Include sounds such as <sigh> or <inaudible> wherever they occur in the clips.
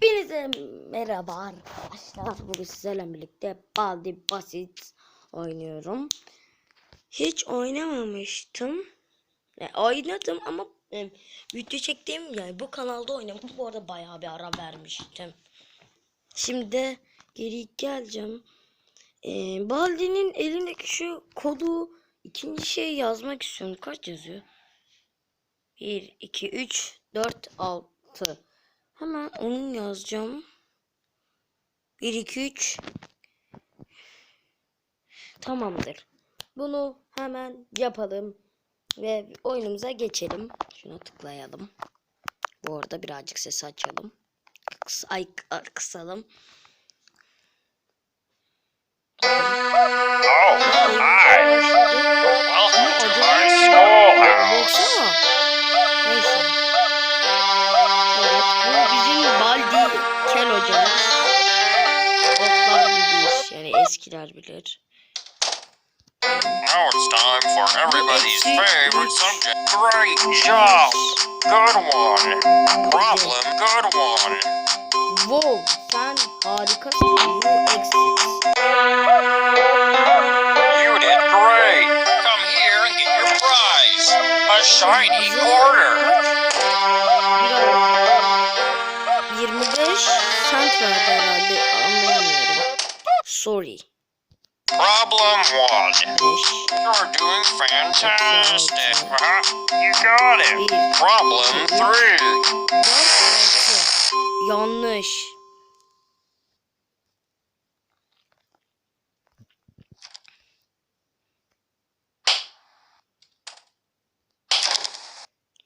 Hepinize merhaba arkadaşlar. Bugün sizlerle birlikte Baldi Basit oynuyorum. Hiç oynamamıştım. E, oynadım ama e, video çektiğim yani bu kanalda oynamadım. Bu arada bayağı bir ara vermiştim. Şimdi geri geleceğim. E, Baldi'nin elindeki şu kodu ikinci şey yazmak istiyorum. Kaç yazıyor? 1, 2, 3, 4, 6. Hemen onun yazacağım. 1, 2, 3. Tamamdır. Bunu hemen yapalım. Ve oyunumuza geçelim. Şuna tıklayalım. Bu arada birazcık sesi açalım. Kıs ay kısalım. Oh, eskiler bilir. Now it's time for everybody's favorite subject. Great job. Good one. Problem. Good one. Wow, sen harikasın. You exit. You did great. Come here and get your prize. A shiny quarter. 25 cent verdi herhalde. Anlayamıyorum. Sorry. Problem one. 5. You're doing fantastic. Huh? You got it. Problem three. 4, 6. Yanlış.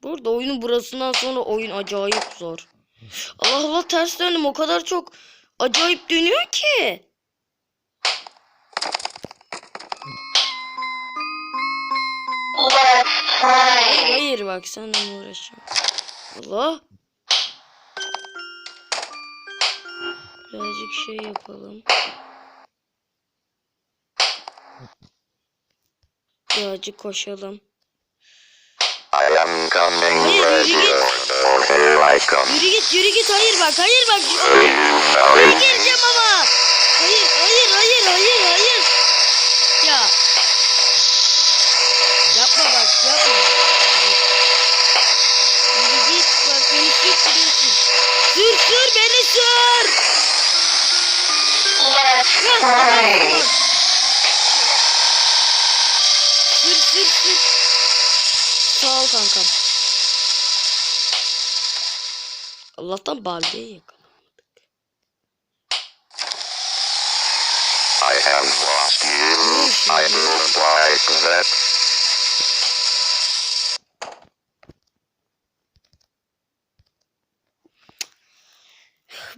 Burada oyunun burasından sonra oyun acayip zor. Allah Allah ters döndüm o kadar çok acayip dönüyor ki. Hayır, hayır bak seninle uğraşacağım. Allah. Birazcık şey yapalım. Birazcık koşalım. I am coming Hayır, yürü git. Oh. Yürü git yürü git hayır bak hayır bak. Me? geleceğim ama. Sür sür sür. Sağ ol kankam. Allah'tan. I have lost you. I like that.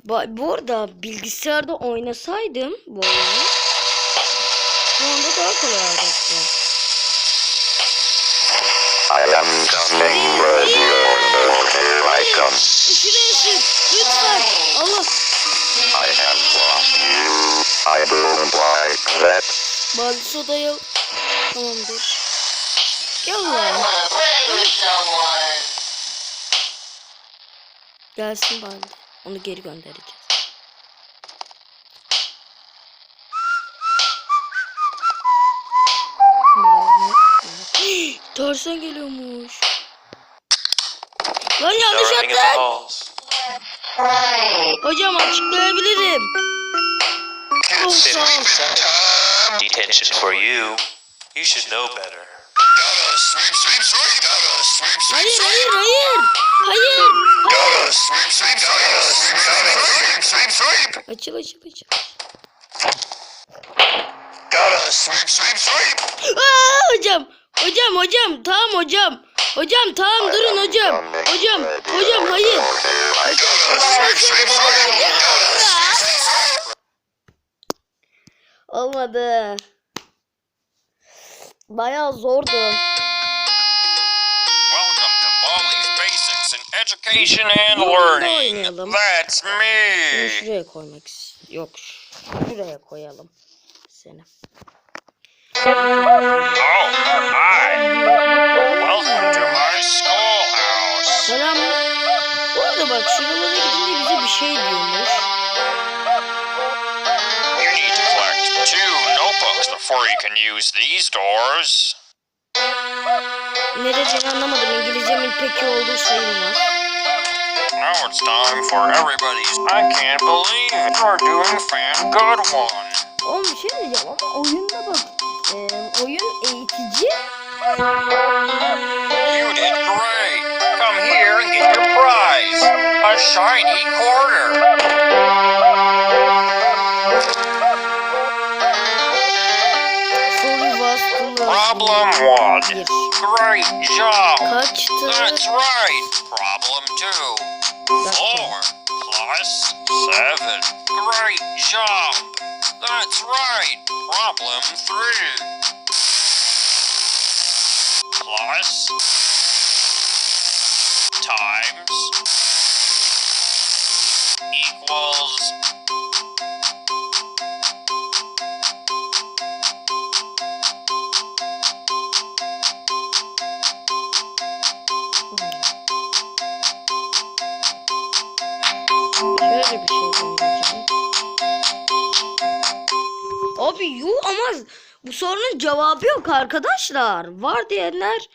Bu arada bilgisayarda oynasaydım bu oyunu şu anda daha kolay olacaktı. I am coming with you. Oh, here I come. Sür. Lütfen. Allah. I have lost you. I don't like that. Bazı sodaya tamamdır. Gel lan. Gelsin bari. Onu geri göndereceğiz. Tersen <gasps> geliyormuş. Lan yanlış halls. Hocam açıklayabilirim. Oh, sağ ol. Detention for you. You should know better. Hayır hayır hayır. Hayır. hayır. Açıl açıl açıl. Aa, hocam. Hocam hocam tamam hocam. Hocam tamam durun hocam. Hocam hocam hayır. Olmadı. Bayağı zordu. education and learning. That's me. Şuraya koymak yok. Şuraya koyalım seni. Oh, hi. Welcome to my schoolhouse. Selam. Bu arada bak şuralara gidince bize bir şey diyormuş. You need to collect two notebooks before you can use these doors. Ne dediğini anlamadım. İngilizcemin pek iyi olduğu sayılmaz. Now it's time for everybody's. I can't believe you're doing fan good one. Oğlum bir şey diyeceğim ama oyunda bak. eee, oyun eğitici. You did great. Come here and get your prize. A shiny quarter. Problem one. Great job. Kaçtı? That's right. Problem two. Four plus seven. Great job. That's right. Problem three. Plus times equals Şöyle bir şey deneyeceğim. Abi yu ama bu sorunun cevabı yok arkadaşlar. Var diyenler.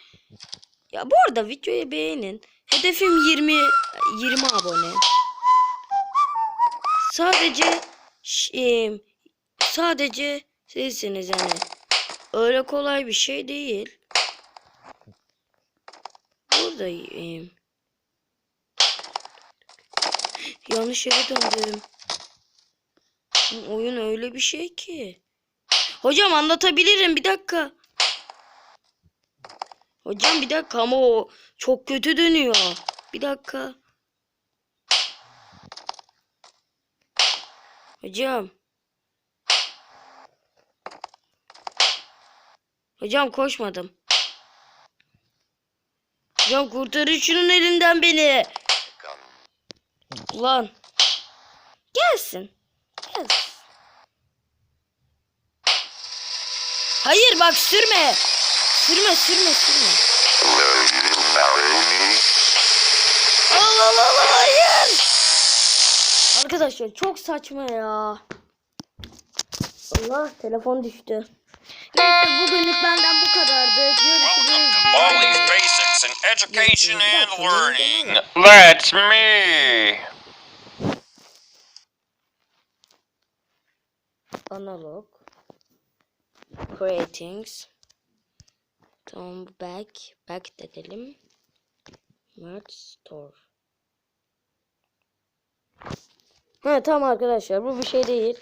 Ya bu arada videoyu beğenin. Hedefim 20 20 abone. Sadece em, sadece sizsiniz yani. Öyle kolay bir şey değil. Burada Yanlış yere döndüm. Oyun öyle bir şey ki. Hocam anlatabilirim bir dakika. Hocam bir dakika ama o çok kötü dönüyor. Bir dakika. Hocam. Hocam koşmadım. Hocam kurtarın şunun elinden beni. Ulan. Gelsin. Gelsin. Hayır bak sürme. Sürme sürme sürme. Allah Allah hayır. Arkadaşlar çok saçma ya. Allah telefon düştü. Neyse bugünlük benden bu kadardı. Görüşürüz. Baldi's Basics in Education and Learning. That's me. Analog. Creatings. Tamam back. Back edelim. Merge store. Ha tamam arkadaşlar bu bir şey değil.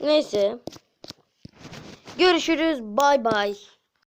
Neyse. Görüşürüz. Bay bay.